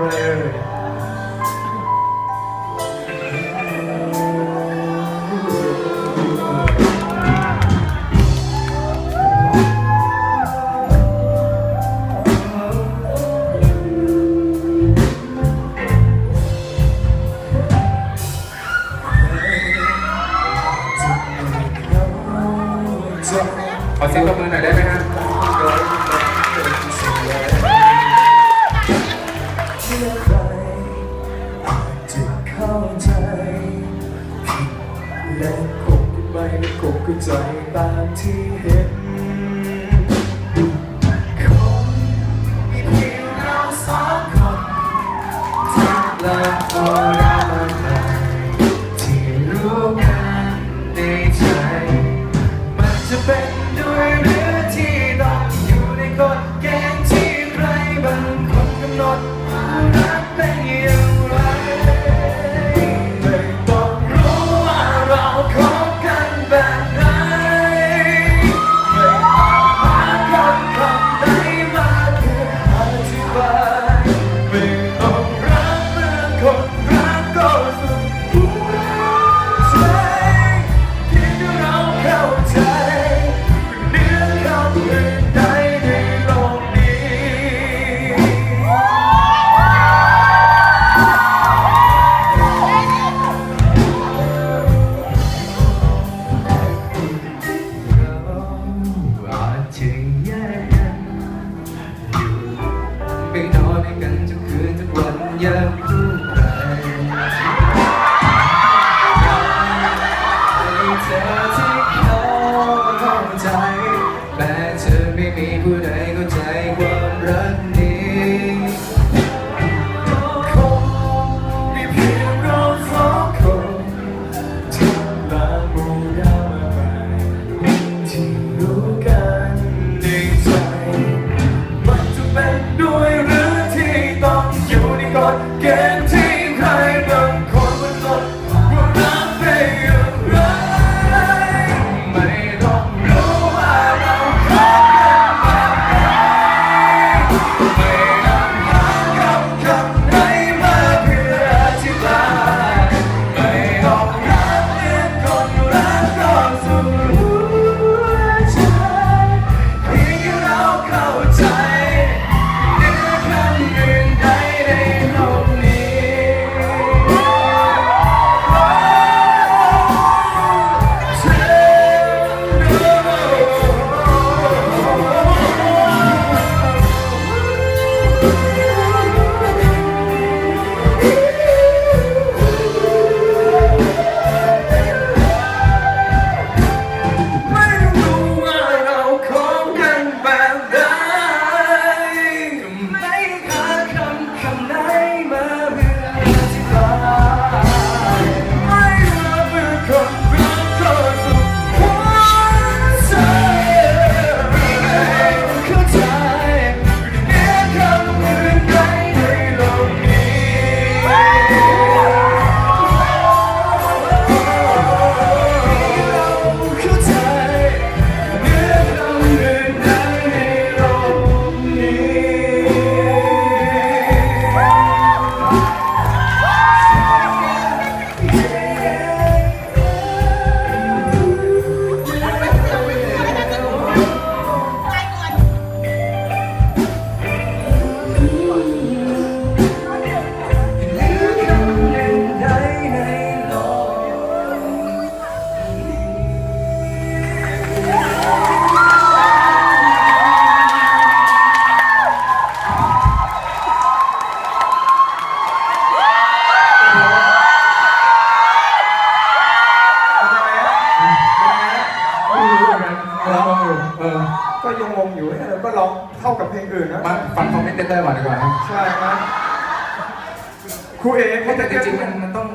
ขอเสียงปรบมือหน่อยได้ไหมครับ ก็ใจตามที่เห็นคงมีเพียงเราสองคนที่รักกันในใจ มันจะเป็นด้วยหรือที่ต้องอยู่ในกฎเกณฑ์ที่ใครบางคนกำหนด Pagdawa ng kanta ดเกณฑ์ที่ใครบางคน ก็ยังงงอยู่เออก็ร้องเท่ากับเพลงอื่นนะมาฟังคอมเมนต์เต้นได้ก่อนดีกว่าใช่ไหมครูเอ๋เขม่จะจเต้ริงมันต้อง